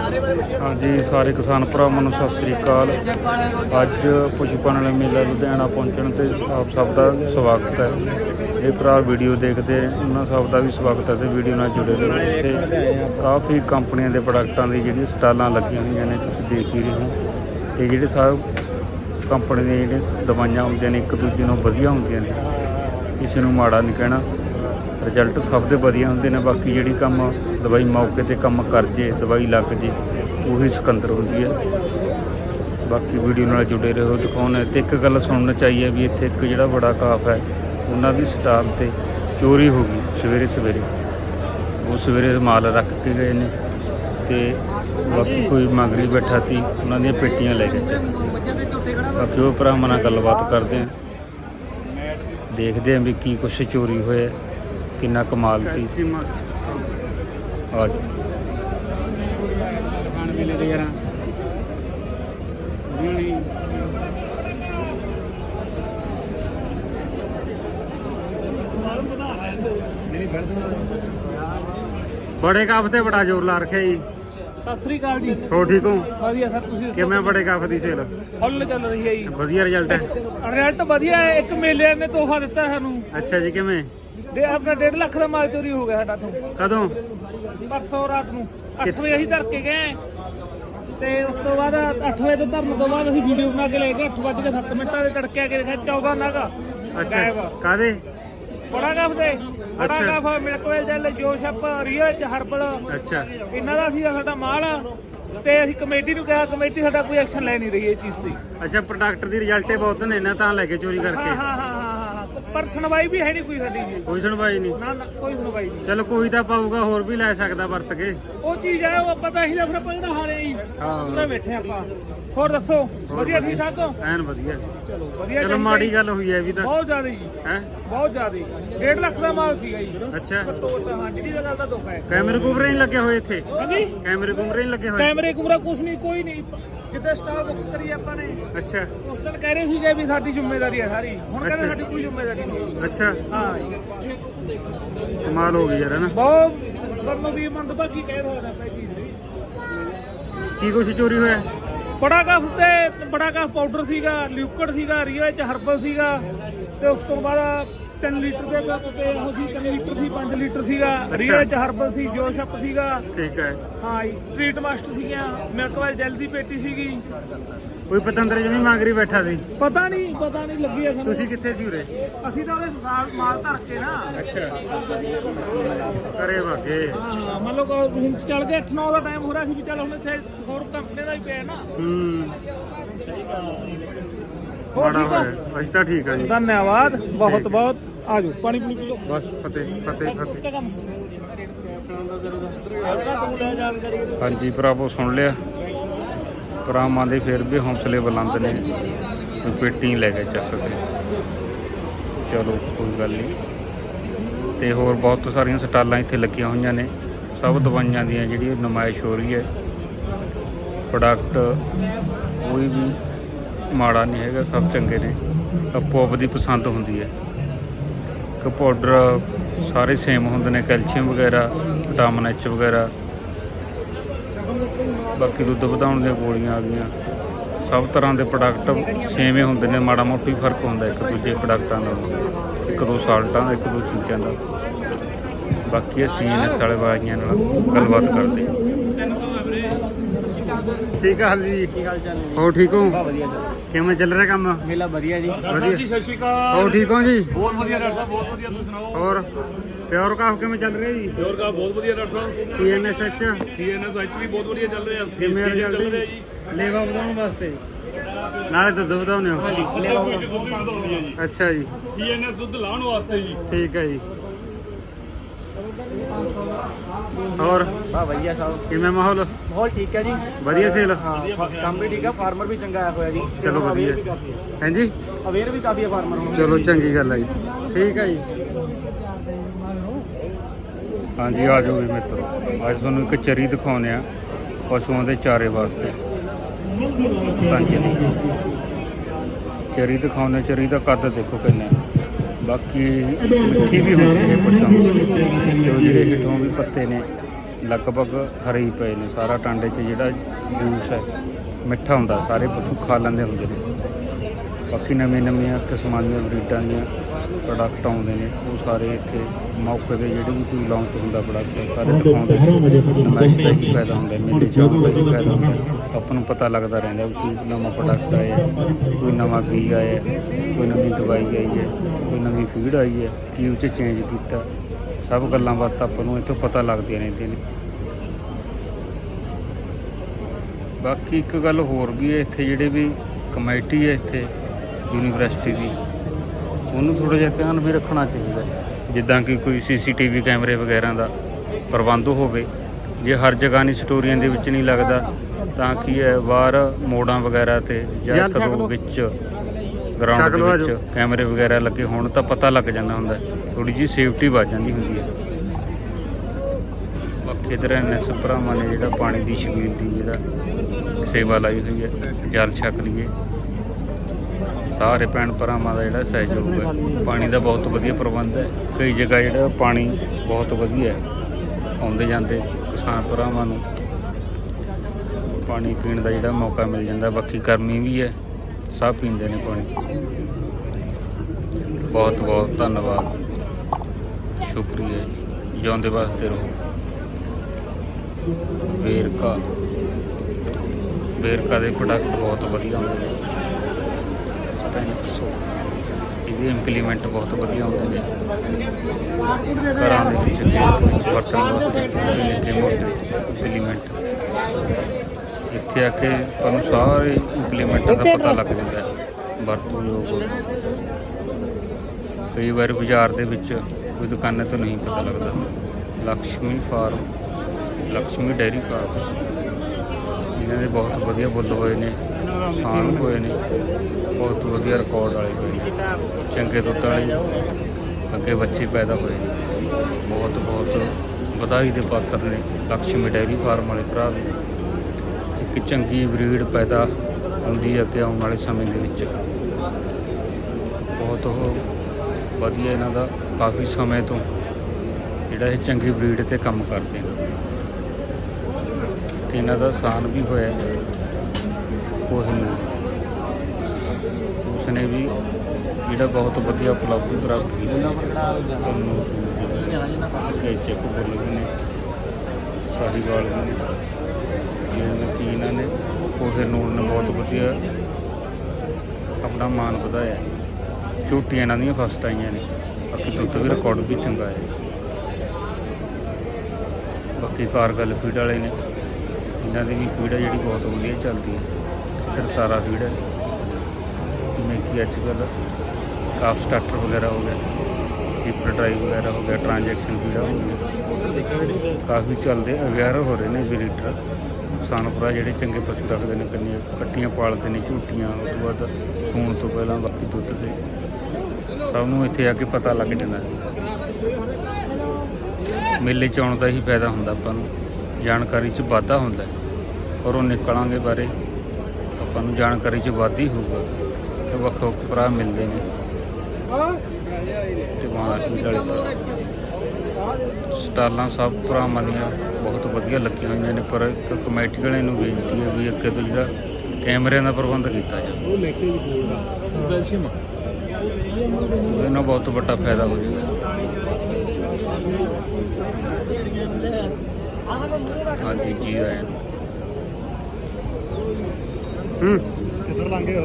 ਹਾਂਜੀ, ਸਾਰੇ ਕਿਸਾਨ ਭਰਾਵਾਂ ਨੂੰ ਸਤਿ ਸ੍ਰੀ ਅਕਾਲ। ਅੱਜ ਪਸ਼ੂ ਪਾਲਣ ਮੇਲਾ ਲੁਧਿਆਣਾ ਪਹੁੰਚਣ ਤੇ ਆਪ ਸਭ ਦਾ ਸਵਾਗਤ ਹੈ। ਇਹ ਭਰਾ ਵੀਡੀਓ ਦੇਖਦੇ, ਉਹਨਾਂ ਸਭ ਦਾ ਵੀ ਸਵਾਗਤ ਹੈ ਤੇ ਵੀਡੀਓ ਨਾਲ ਜੁੜੇ ਰਹੋ। ਇੱਥੇ ਕਾਫੀ ਕੰਪਨੀਆਂ ਦੇ ਪ੍ਰੋਡਕਟਾਂ ਦੀ ਜਿਹੜੀਆਂ ਸਟਾਲਾਂ ਲੱਗੀਆਂ ਹੋਈਆਂ ਨੇ, ਤੁਸੀਂ ਦੇਖ ਹੀ ਰਹੇ ਹੋ। ਤੇ ਜਿਹੜੇ ਸਭ ਕੰਪਨੀ ਦੀਆਂ ਜਿਹੜੀਆਂ ਦਵਾਈਆਂ ਹੁੰਦੀਆਂ ਨੇ, ਇੱਕ ਦੂਜੇ ਨੂੰ ਵਧੀਆ ਹੁੰਦੀਆਂ ਨੇ। ਕਿਸੇ ਨੂੰ ਮਾੜਾ ਨਹੀਂ ਕਹਿਣਾ। ਰਿਜ਼ਲਟ ਸਭ ਦੇ ਵਧੀਆ ਹੁੰਦੇ ਨੇ, ਬਾਕੀ ਜਿਹੜੀ ਕੰਮ ਦਵਾਈ ਮੌਕੇ ਤੇ ਕੰਮ ਕਰ ਜੇ, ਦਵਾਈ ਲੱਗ ਜੇ, ਉਹੀ ਸਿਕੰਦਰ ਹੁੰਦੀ ਹੈ। ਬਾਕੀ ਵੀਡੀਓ ਨਾਲ ਜੁੜੇ ਰਹੋ, ਦਿਖਾਉਣਾ ਤੇ ਇੱਕ ਗੱਲ ਸੁਣਨ ਚਾਹੀਏ ਵੀ ਇੱਥੇ ਇੱਕ ਜਿਹੜਾ ਬੜਾ ਕਾਫ ਹੈ, ਉਹਨਾਂ ਦੀ ਸਟਾਲ ਤੇ ਚੋਰੀ ਹੋ ਗਈ ਸਵੇਰੇ ਸਵੇਰੇ। ਉਹ ਸਵੇਰੇ ਮਾਲ ਰੱਖ ਕੇ ਗਏ ਨੇ ਤੇ ਬਾਕੀ ਕੋਈ ਮੰਗਰੀ ਬੈਠਾ ਸੀ, ਉਹਨਾਂ ਦੀਆਂ ਪੇਟੀਆਂ ਲੈ ਕੇ ਚੱਕ ਬਾਕੀ ਉਹ ਭਰਾਵਾਂ ਨਾਲ ਗੱਲਬਾਤ ਕਰਦੇ ਆ। ਦੇਖਦੇ ਆਂ ਵੀ ਕੀ ਕੁਛ ਚੋਰੀ ਹੋਇਆ, ਕਿੰਨਾ ਕਮਾਲ ਤੀ ਆ ਜਾਓ ਖਾਣ ਵੇਲੇ ਦੇ ਯਾਰਾਂ ਜਿਹੜੀ ਮੇਰੀ ਬਰਸਨ ਬੜੇ ਕਾਫ ਤੇ ਬੜਾ ਜ਼ੋਰ ਲਾ ਰੱਖਿਆ ਜੀ। ਸਤਿ ਸ੍ਰੀ ਅਕਾਲ ਜੀ। ਹੋ ਠੀਕ ਹੋ? ਵਧੀਆ ਸਰ ਤੁਸੀਂ ਕਿਵੇਂ ਬੜੇ ਕਾਫ ਦੀ ਸੇਲ? ਫੁੱਲ ਚੱਲ ਰਹੀ ਹੈ ਜੀ। ਵਧੀਆ ਰਿਜ਼ਲਟ ਹੈ। ਰਿਜ਼ਲਟ ਵਧੀਆ ਹੈ ਇੱਕ ਮੇਲੇ ਨੇ ਤੋਹਫਾ ਦਿੱਤਾ ਸਾਨੂੰ। ਅੱਛਾ ਜੀ ਕਿਵੇਂ? ਦੇ ਆਪਣਾ 1.5 ਲੱਖ ਦਾ ਮਾਲ ਚੋਰੀ ਹੋ ਗਿਆ ਸਾਡਾ ਤੋਂ ਕਦੋਂ? ਪਰਸੋਂ ਰਾਤ ਨੂੰ। 8 ਵਜੇ ਅਸੀਂ ਧਰ ਕੇ ਗਏ। ਤੇ ਉਸ ਤੋਂ ਬਾਅਦ 8 ਵਜੇ ਤੋਂ ਧਰਨ ਤੋਂ ਬਾਅਦ ਅਸੀਂ ਵੀਡੀਓ ਬਣਾ ਕੇ ਲੈ ਗਏ। 8 ਵਜੇ 7 ਮਿੰਟਾਂ ਦੇ ਤੜਕੇ ਆ ਕੇ ਦੇਖਿਆ 14 ਨਾਗਾ। ਅੱਛਾ ਕਾਦੇ ਬੜਾ ਗਾਫ ਦੇ ਬੜਾ। ਗਾਫ ਮਿਲਕਵੇਲ ਜੈਲ ਜੋਸ਼ਪ ਰੀਅਲ ਚ ਹਰਬਲ। ਅੱਛਾ। ਇਹਨਾਂ ਦਾ ਸੀ ਸਾਡਾ ਮਾਲ। ਤੇ ਅਸੀਂ ਕਮੇਟੀ ਨੂੰ ਕਿਹਾ ਕਮੇਟੀ ਸਾਡਾ ਕੋਈ ਐਕਸ਼ਨ ਲੈ ਨਹੀਂ ਰਹੀ ਇਹ ਚੀਜ਼ ਤੇ ਅੱਛਾ ਪ੍ਰੋਡਕਟ ਦੀ ਰਿਜ਼ਲਟ ਬਹੁਤ ਨੇ ਨਾ ਤਾਂ ਲੈ ਕੇ ਚੋਰੀ ਕਰਕੇ। ਹਾਂ ਹਾਂ। ਪਰ ਸੁਣਵਾਈ ਵੀ ਹੈ ਨਹੀਂ ਕੋਈ ਸਾਡੀ ਜੀ। ਕੋਈ ਸੁਣਵਾਈ ਨਹੀਂ। ਨਾ ਨਾ ਕੋਈ ਸੁਣਵਾਈ ਨਹੀਂ। ਚਲੋ ਕੋਈ ਤਾਂ ਪਾਊਗਾ ਹੋਰ ਵੀ ਲੈ ਸਕਦਾ ਵਰਤ ਕੇ। ਉਹ ਚੀਜ਼ ਹੈ ਉਹ ਪਤਾ ਹੀ ਫਿਰ ਆਪਾਂ ਜਿਹੜਾ ਹਾਰੇ ਜੀ ਹਾਂ। ਪੂਰਾ ਬੈਠੇ ਆਪਾਂ। ਹੋਰ ਦੱਸੋ ਵਧੀਆ ਠੀਕ ਠਾਕ ਹੋ? ਐਨ ਵਧੀਆ। ਚਲੋ ਵਧੀਆ ਚਲੋ ਮਾੜੀ। ਗੱਲ ਹੋਈ ਹੈ ਵੀ ਤਾਂ। ਬਹੁਤ ਜ਼ਿਆਦਾ ਜੀ। ਹੈ? ਬਹੁਤ ਜ਼ਿਆਦਾ। 1.5 ਲੱਖ ਦਾ ਮਾਲ ਸੀਗਾ ਜੀ। ਅੱਛਾ। ਤੋੜ ਹਾਂ ਜਿਹੜੀ ਗੱਲ ਦਾ ਦੁੱਖ ਹੈ। ਕੈਮਰੇ ਕੂਮਰੇ ਨਹੀਂ ਲੱਗੇ ਹੋਏ ਇੱਥੇ? ਹਾਂਜੀ? ਕੈਮਰੇ ਕੂਮਰੇ ਨਹੀਂ ਲੱਗੇ ਹੋਏ? ਕੈਮਰੇ ਕੁਮਰਾ ਕੁਛ ਨਹੀਂ ਕੋਈ ਨਹੀਂ। ਜਿੱਦਾਂ ਸਟਾਰ ਬੁੱਕ ਕਰੀ ਆਪਾਂ ਨੇ ਅੱਛਾ। ਉਸ ਦਿਨ ਕਹਿ ਰਹੇ ਸੀਗੇ ਵੀ ਸਾਡੀ ਜ਼ਿੰਮੇਵਾਰੀ ਹੈ ਸਾਰੀ। ਹੁਣ ਕਹਿੰਦੇ। ਸਾਡੀ ਕੋਈ ਜ਼ਿੰਮੇਵਾਰੀ ਨਹੀਂ। ਅੱਛਾ। ਹਾਂ। ਕਮਾਲ ਹੋ ਗਈ ਯਾਰ ਹੈ ਨਾ? ਬਹੁਤ ਬੰਦੋ ਵੀ ਮੰਦਭਾਗੀ ਕਹਿ ਰਿਹਾ ਹੈ ਜੀ। ਕੀ ਕੁਛ ਚੋਰੀ ਹੋਇਆ? ਬੜਾ ਕਫ ਤੇ ਬੜਾ ਕਫ ਪਾਊਡਰ ਸੀਗਾ ਲਿਕਵਿਡ ਸੀਗਾ ਰੀਅਲ ਚ ਹਰਬਲ ਸੀਗਾ ਤੇ ਉਸ ਤੋਂ ਬਾਅਦ 3 ਲੀਟਰ ਦੇ ਕੱਪ ਤੇ ਉਹ ਸੀ 3 ਲੀਟਰ ਸੀ 5 ਲੀਟਰ ਸੀਗਾ। ਰੀਅਲ ਚ ਹਰਬਲ ਸੀ ਜੋਸ਼ਪ ਸੀਗਾ। ਠੀਕ ਹੈ। ਹਾਂ ਟ੍ਰੀਟ ਮਾਸਟਰ ਸੀਗੀਆਂ ਮਿਲਕਵੈਲ ਜੈਲ ਦੀ ਪੇਟੀ ਸੀਗੀ। ਕੋਈ ਪਤੰਦਰ ਜਿਵੇਂ ਮੰਗਰੀ ਬੈਠਾ ਸੀ। ਪਤਾ ਨਹੀਂ ਪਤਾ ਨਹੀਂ ਲੱਗੀ ਆ ਸਾਨੂੰ। ਤੁਸੀਂ ਕਿੱਥੇ ਸੀ ਉਰੇ? ਅਸੀਂ ਤਾਂ ਉਹਦੇ ਸਾਲ ਮਾਲ ਧਰ ਕੇ ਨਾ। ਅੱਛਾ। ਕਰੇ ਵਾਗੇ ਹਾਂ ਹਾਂ ਮੰਨ ਲਓ ਕਿ ਹੁਣ ਚੱਲ ਗਏ 8-9 ਦਾ ਟਾਈਮ ਹੋ ਰਿਹਾ ਸੀ ਵੀ ਚੱਲ ਹੁਣ ਇੱਥੇ ਹੋਰ ਕੰਪਨੀ ਦਾ ਹੀ ਪਿਆ ਨਾ। ਹੂੰ। ਹੋਰ ਬੜਾ ਠੀਕ ਹੋ ਹੋਇਆ। ਅਸੀਂ ਤਾਂ ਠੀਕ ਆ ਜੀ। ਧੰਨਵਾਦ। ਬਹੁਤ ਬਹੁਤ। ਆਜੋ ਪਾਣੀ ਪੂਣੀ ਪੀ ਲਓ ਬਸ ਫਤਿਹ ਫਤਿਹ ਫਤਿਹ। ਹਾਂਜੀ ਭਰਾਵੋ ਸੁਣ ਲਿਆ। ਭਰਾਵਾਂ ਦੇ ਫਿਰ ਵੀ ਹੌਸਲੇ ਬੁਲੰਦ ਨੇ। ਪੇਟੀ ਲੈ ਕੇ ਚੱਕ ਕੇ। ਚਲੋ, ਕੋਈ ਗੱਲ ਨਹੀਂ। ਤੇ ਹੋਰ ਬਹੁਤ ਸਾਰੀਆਂ ਸਟਾਲਾਂ ਇੱਥੇ ਲੱਗੀਆਂ ਹੋਈਆਂ ਨੇ। ਸਭ ਦਵਾਈਆਂ ਦੀਆਂ ਜਿਹੜੀ ਨੁਮਾਇਸ਼ ਹੋ ਰਹੀ ਹੈ। ਪ੍ਰੋਡਕਟ ਕੋਈ ਵੀ ਮਾੜਾ ਨਹੀਂ ਹੈਗਾ, ਸਭ ਚੰਗੇ ਨੇ। ਆਪੋ ਆਪ ਦੀ ਪਸੰਦ ਹੁੰਦੀ ਹੈ। ਕਿ ਪਾਊਡਰ ਸਾਰੇ ਸੇਮ ਹੁੰਦੇ ਨੇ, ਕੈਲਸ਼ੀਅਮ ਵਗੈਰਾ, ਵਿਟਾਮਿਨ ਐਚ ਵਗੈਰਾ। ਬਾਕੀ ਦੁੱਧ ਵਧਾਉਣ ਦੀਆਂ ਗੋਲੀਆਂ ਆ ਗਈਆਂ। ਸਭ ਤਰ੍ਹਾਂ ਦੇ ਪ੍ਰੋਡਕਟ ਸੇਮੇ ਹੁੰਦੇ ਨੇ ਮਾੜਾ ਮੋਟੀ ਫ਼ਰਕ ਹੁੰਦਾ ਇੱਕ ਦੂਜੇ ਪ੍ਰੋਡਕਟਾਂ ਨਾਲ। ਇੱਕ ਦੋ ਸਾਲਟਾਂ ਦਾ ਇੱਕ ਦੋ ਚੀਜ਼ਾਂ ਦਾ। ਬਾਕੀ ਅਸੀਂ ਐਨਐਸ ਵਾਲੇ ਬਾਈਆਂ ਨਾਲ ਗੱਲਬਾਤ ਕਰਦੇ ਹਾਂ। ਠੀਕ ਹਾਲ ਜੀ? ਕੀ ਹਾਲ ਚਾਲ ਹੈ ਹੋ ਠੀਕ ਹੋ? ਵਧੀਆ ਜੀ। ਕਿਵੇਂ ਚੱਲ ਰਿਹਾ ਕੰਮ? ਮੇਲਾ ਵਧੀਆ ਜੀ। ਵਧੀਆ। ਸਤਿ ਸ਼੍ਰੀ ਅਕਾਲ ਹੋ ਠੀਕ ਹੋ ਜੀ? ਬਹੁਤ ਵਧੀਆ ਡਾਕਟਰ ਸਾਹਿਬ ਬਹੁਤ ਵਧੀਆ ਤੁਸੀਂ ਸੁਣਾਓ? ਹੋਰ? ਪਿਓਰ ਕਾਫ ਕਿਵੇਂ ਚੱਲ ਰਿਹਾ ਜੀ? ਪਿਓਰ ਕਾ ਬਹੁਤ ਵਧੀਆ ਡਾਕਟਰ ਸਾਹਿਬ। ਸੀਐਨਐਸਐਚ ਸੀਐਨਐਸ ਐਚ ਵੀ ਬਹੁਤ ਵਧੀਆ ਚੱਲ ਰਿਹਾ। ਸੀਐਨਐਸ ਚੱਲ ਰਿਹਾ ਜੀ। ਲੇਵਾ ਵਧਾਉਣ ਵਾਸਤੇ। ਨਾਲੇ ਦੁੱਧ ਵਧਾਉਂਦੇ ਹੋ? ਹਾਂਜੀ ਸੱਤਰ ਸੂਈ ਚ ਦੁੱਧ ਵੀ ਵਧਾਉਂਦੀ ਹੈ ਜੀ। ਅੱਛਾ ਜੀ। ਸੀਐਨਐਸ ਦੁੱਧ ਲਾਉਣ ਵਾਸਤੇ ਜੀ। ਠੀਕ ਹੈ ਜੀ। ਹੋਰ? ਵਾਹ ਵਧੀਆ ਸਾਹਿਬ ਕਿਵੇਂ ਮਾਹੌਲ? ਬਹੁਤ ਠੀਕ ਹੈ ਜੀ। ਵਧੀਆ ਸੇਲ? ਹਾਂ ਕੰਮ ਵੀ ਠੀਕ ਹੈ ਫਾਰਮਰ ਵੀ ਚੰਗਾ ਆਇਆ ਹੋਇਆ ਜੀ। ਚਲੋ ਵਧੀਆ। ਹਾਂਜੀ ਅਵੇਅਰ ਵੀ ਕਾਫੀ ਹੈ ਫਾਰਮਰ ਹੁਣ ਚਲੋ ਚੰਗੀ ਗੱਲ ਹੈ ਜੀ। ਠੀਕ ਹੈ ਜੀ। ਹਾਂਜੀ, ਆ ਜਾਓ ਵੀ ਮਿੱਤਰੋ। ਅੱਜ ਤੁਹਾਨੂੰ ਇੱਕ ਚਰੀ ਦਿਖਾਉਂਦੇ ਆ ਪਸ਼ੂਆਂ ਦੇ ਚਾਰੇ ਵਾਸਤੇ। ਤਾਂਜੇ ਚਰੀ ਦਿਖਾਉਂਦੇ, ਚਰੀ ਦਾ ਕੱਦ ਦੇਖੋ ਕਿੰਨਾ ਬਾਕੀ ਮਿੱਠੀ ਵੀ ਹੁੰਦੀ ਹੈ ਪਸ਼ੂਆਂ ਤੇ ਉਹ ਜਿਹੜੇ ਹੇਠੋਂ ਵੀ ਪੱਤੇ ਨੇ, ਲਗਭਗ ਹਰੇ ਹੀ ਪਏ ਨੇ। ਸਾਰਾ ਟਾਂਡੇ 'ਚ ਜਿਹੜਾ ਜੂਸ ਹੈ, ਮਿੱਠਾ ਹੁੰਦਾ, ਸਾਰੇ ਪਸ਼ੂ ਖਾ ਲੈਂਦੇ ਹੁੰਦੇ ਨੇ। ਬਾਕੀ ਨਵੀਆਂ ਨਵੀਆਂ ਕਿਸਮਾਂ ਦੀਆਂ ਬਰੀਡਾਂ ਦੀਆਂ ਪ੍ਰੋਡਕਟ ਆਉਂਦੇ ਨੇ ਉਹ ਸਾਰੇ ਇੱਥੇ ਮੌਕੇ ਤੇ ਜਿਹੜੇ ਵੀ ਕੋਈ ਲਾਂਚ ਹੁੰਦਾ ਪ੍ਰੋਡਕਟ ਸਾਰੇ ਦਿਖਾਉਂਦੇ ਨੇ। ਨਮਾਇਸ਼ ਦਾ ਫਾਇਦਾ ਹੁੰਦਾ ਮੇਲੇ 'ਚ ਦਾ ਹੀ ਫਾਇਦਾ ਹੁੰਦਾ। ਆਪਾਂ ਨੂੰ ਪਤਾ ਲੱਗਦਾ ਰਹਿੰਦਾ ਕੋਈ ਨਵਾਂ ਪ੍ਰੋਡਕਟ ਆਇਆ ਕੋਈ ਨਵਾਂ ਬੀਜ ਆਇਆ ਕੋਈ ਨਵੀਂ ਦਵਾਈ ਆਈ ਹੈ ਕੋਈ ਨਵੀਂ ਫੀਡ ਆਈ ਹੈ ਕੀ ਉਹ 'ਚ ਚੇਂਜ ਕੀਤਾ। ਸਭ ਗੱਲਾਂ ਬਾਤਾਂ ਆਪਾਂ ਨੂੰ ਇੱਥੋਂ ਪਤਾ ਲੱਗਦੀਆਂ ਰਹਿੰਦੀਆਂ ਨੇ। ਬਾਕੀ ਇੱਕ ਗੱਲ ਹੋਰ ਵੀ ਹੈ ਇੱਥੇ ਜਿਹੜੇ ਵੀ ਕਮੇਟੀ ਹੈ ਇੱਥੇ ਯੂਨੀਵਰਸਿਟੀ ਦੀ। ਉਹਨੂੰ ਥੋੜਾ ਜਿਹਾ ਧਿਆਨ ਵੀ ਰੱਖਣਾ ਚਾਹੀਦਾ। ਜਿੱਦਾਂ ਕਿ ਕੋਈ ਸੀਸੀਟੀਵੀ ਕੈਮਰੇ ਵਗੈਰਾ ਦਾ ਪ੍ਰਬੰਧ ਹੋਵੇ। ਜੇ ਹਰ ਜਗ੍ਹਾ ਨਹੀਂ ਸਟੋਰੀਆਂ ਦੇ ਵਿੱਚ ਨਹੀਂ ਲੱਗਦਾ ਤਾਂ ਕੀ ਹੈ ਬਾਹਰ ਮੋੜਾਂ ਵਗੈਰਾ ਤੇ ਜਾਂ ਇੱਕ ਦੋ ਵਿੱਚ ਗਰਾਊਂਡ ਦੇ ਵਿੱਚ ਕੈਮਰੇ ਵਗੈਰਾ ਲੱਗੇ ਹੋਣ ਤਾਂ ਪਤਾ ਲੱਗ ਜਾਂਦਾ ਹੁੰਦਾ। ਥੋੜੀ ਜੀ ਸੇਫਟੀ ਵੱਧ ਜਾਂਦੀ ਹੁੰਦੀ ਹੈ। ਬਾਕੀ ਇਧਰ ਐਨਐਸ ਭਰਾਵਾਂ ਨੇ ਜਿਹੜਾ ਪਾਣੀ ਦੀ ਛਬੀਲ ਦੀ ਜਿਹੜਾ ਸੇਵਾ ਲਾਈ ਹੋਈ ਹੈ ਜਲ ਛਕ ਲਈਏ। ਸਾਰੇ ਭੈਣ ਭਰਾਵਾਂ ਦਾ ਜਿਹੜਾ ਸਹਿਯੋਗ ਹੈ। ਪਾਣੀ ਦਾ ਬਹੁਤ ਵਧੀਆ ਪ੍ਰਬੰਧ ਹੈ। ਕਈ ਜਗ੍ਹਾ ਜਿਹੜਾ ਪਾਣੀ ਬਹੁਤ ਵਧੀਆ ਹੈ। ਆਉਂਦੇ ਜਾਂਦੇ ਕਿਸਾਨ ਭਰਾਵਾਂ ਨੂੰ ਪਾਣੀ ਪੀਣ ਦਾ ਜਿਹੜਾ ਮੌਕਾ ਮਿਲ ਜਾਂਦਾ। ਬਾਕੀ ਗਰਮੀ ਵੀ ਹੈ। ਸਭ ਪੀਂਦੇ ਨੇ ਪਾਣੀ। ਬਹੁਤ ਬਹੁਤ ਧੰਨਵਾਦ। ਸ਼ੁਕਰੀਆ ਜੀ। ਜਿਉਂਦੇ ਵਾਸਤੇ ਰਹੋ। ਵੇਰਕਾ। ਵੇਰਕਾ ਦੇ ਪ੍ਰੋਡਕਟ ਬਹੁਤ ਵਧੀਆ ਹੁੰਦੇ ਨੇ। ਦਿੱਤਾ ਹੈ ਸੋ ਇਹਦੀ ਇੰਪਲੀਮੈਂਟ ਬਹੁਤ ਵਧੀਆ ਹੁੰਦੇ ਹੈ। ਘਰਾਂ ਦੇ ਵਿੱਚ ਖੇਤ ਵਿੱਚ ਵਰਤਣ ਵਾਸਤੇ ਚੁੱਲ੍ਹੇ ਇੰਪਲੀਮੈਂਟ ਇੱਥੇ ਆ ਕੇ ਤੁਹਾਨੂੰ ਸਾਰੇ ਇੰਪਲੀਮੈਂਟਾਂ ਦਾ ਪਤਾ ਲੱਗ ਜਾਂਦਾ ਵਰਤੋਂ ਯੋਗ ਕਈ ਵਾਰ ਬਾਜ਼ਾਰ ਦੇ ਵਿੱਚ ਕੋਈ ਦੁਕਾਨਾਂ ਤੋਂ ਨਹੀਂ ਪਤਾ ਲੱਗਦਾ। Lakshmi farm Lakshmi dairy farm. ਇਹਨਾਂ ਦੇ ਬਹੁਤ ਵਧੀਆ ਬੁੱਲ ਹੋਏ ਨੇ ਸਾਨ ਹੋਏ ਨੇ, ਬਹੁਤ ਵਧੀਆ ਰਿਕਾਰਡ ਵਾਲੇ ਹੋਏ ਨੇ। ਚੰਗੇ ਦੁੱਧ ਵਾਲੇ ਅੱਗੇ ਬੱਚੇ ਪੈਦਾ ਹੋਏ ਨੇ। ਬਹੁਤ ਬਹੁਤ ਵਧਾਈ ਦੇ ਪਾਤਰ ਨੇ ਲక్ష్ਮੀ ਡੈਰੀ ਫਾਰਮ ਵਾਲੇ ਭਰਾ ਵੀ ਇੱਕ ਚੰਗੀ ਬਰੀਡ ਪੈਦਾ ਹੁੰਦੀ ਹੈ ਅੱਗੇ ਆਉਣ ਵਾਲੇ ਸਮੇਂ ਦੇ ਵਿੱਚ। ਬਹੁਤ ਉਹ ਵਧੀਆ ਇਹਨਾਂ ਦਾ ਕਾਫੀ ਸਮੇਂ ਤੋਂ ਜਿਹੜਾ ਇਹ ਚੰਗੀ ਬਰੀਡ ਤੇ ਕੰਮ ਕਰਦੇ ਨੇ। ਤੇ ਇਹਨਾਂ ਦਾ ਸਾਨ ਵੀ ਹੋਇਆ ਕੋਹਿਨੂਰ ਉਸਨੇ ਵੀ ਜਿਹੜਾ ਬਹੁਤ ਵਧੀਆ ਉਪਲਬਧੀ ਪ੍ਰਾਪਤ ਕੀਤੀ ਤੁਹਾਨੂੰ ਕਿ ਚੈੱਕ ਬੋਲ ਨੇ ਸਾਹੀਵਾਲ ਨੇ ਜਿਵੇਂ ਕਿ ਇਹਨਾਂ ਨੇ ਕੋਹਿਨੂਰ ਨੇ ਬਹੁਤ ਵਧੀਆ ਆਪਣਾ ਮਾਨ ਵਧਾਇਆ। ਝੂਟੀਆਂ ਇਹਨਾਂ ਦੀਆਂ ਫਸਟ ਆਈਆਂ ਨੇ। ਬਾਕੀ ਦੁੱਧ ਵੀ ਰਿਕਾਰਡ ਵੀ ਚੰਗਾ ਹੈ। ਬਾਕੀ ਕਾਰਗਲ ਫੀਡ ਵਾਲੇ ਨੇ। ਇਹਨਾਂ ਦੀ ਵੀ ਫੀਡ ਹੈ ਜਿਹੜੀ ਬਹੁਤ ਵਧੀਆ ਚੱਲਦੀ ਹੈ। ਇੱਧਰ ਤਾਰਾ ਫੀਡ ਹੈ। ਜਿਵੇਂ ਕਿ ਅੱਜ ਕੱਲ੍ਹ ਕਾਫ ਸਟਾਰਟਰ ਵਗੈਰਾ ਹੋ ਗਿਆ ਹਿਪ ਡਰਾਈਵ ਵਗੈਰਾ ਹੋ ਗਿਆ, ਟ੍ਰਾਂਜੈਕਸ਼ਨ ਫੀਡ ਹੋ। ਗਿਆ ਕਾਫੀ ਚੱਲਦੇ ਅਵੇਅਰ ਹੋ ਰਹੇ ਨੇ ਬਰੀਡਰ ਕਿਸਾਨਪੁਰਾ ਜਿਹੜੇ ਚੰਗੇ ਪਸ਼ੂ ਰੱਖਦੇ ਨੇ, ਕੰਨੀਆਂ ਕੱਟੀਆਂ ਪਾਲਦੇ ਨੇ, ਝੂਟੀਆਂ ਉਸ ਤੋਂ ਬਾਅਦ ਸੂਣ ਤੋਂ ਪਹਿਲਾਂ ਬਾਕੀ ਦੁੱਧ ਦੇ। ਸਭ ਨੂੰ ਇੱਥੇ ਆ ਕੇ ਪਤਾ ਲੱਗ ਜਾਂਦਾ। ਮੇਲੇ 'ਚ ਆਉਣ ਦਾ ਹੀ ਫਾਇਦਾ ਹੁੰਦਾ ਆਪਾਂ ਨੂੰ। ਜਾਣਕਾਰੀ 'ਚ ਵਾਧਾ ਹੁੰਦਾ ਹੈ। ਘਰੋਂ ਨਿਕਲਾਂਗੇ ਬਾਰੇ ਆਪਾਂ ਨੂੰ ਜਾਣਕਾਰੀ 'ਚ ਵਾਧਾ ਹੀ ਹੋਊਗਾ ਤੇ ਵੱਖ ਵੱਖ ਭਰਾ ਮਿਲਦੇ ਨੇ। ਸਟਾਲਾਂ ਸਭ ਭਰਾਵਾਂ ਦੀਆਂ ਬਹੁਤ ਵਧੀਆ ਲੱਗੀਆਂ ਹੋਈਆਂ ਨੇ ਪਰ ਇੱਕ ਕਮੇਟੀ ਵਾਲੇ ਨੂੰ ਬੇਨਤੀ ਹੈ ਵੀ ਅੱਗੇ ਤੋਂ ਜਿਹੜਾ ਕੈਮਰਿਆਂ ਦਾ ਪ੍ਰਬੰਧ ਕੀਤਾ ਜਾਵੇ। ਉਹ ਲੈ ਕੇ ਵੀ ਕੈਲਸ਼ੀਅਮ ਉਹਦੇ ਨਾਲ ਬਹੁਤ ਵੱਡਾ ਫਾਇਦਾ ਹੋ ਜਾਏਗਾ। ਹਾਂਜੀ ਜੀ ਆਇਆਂ ਨੂੰ ਹੂੰ। ਕਿੱਧਰ ਲੰਘੇ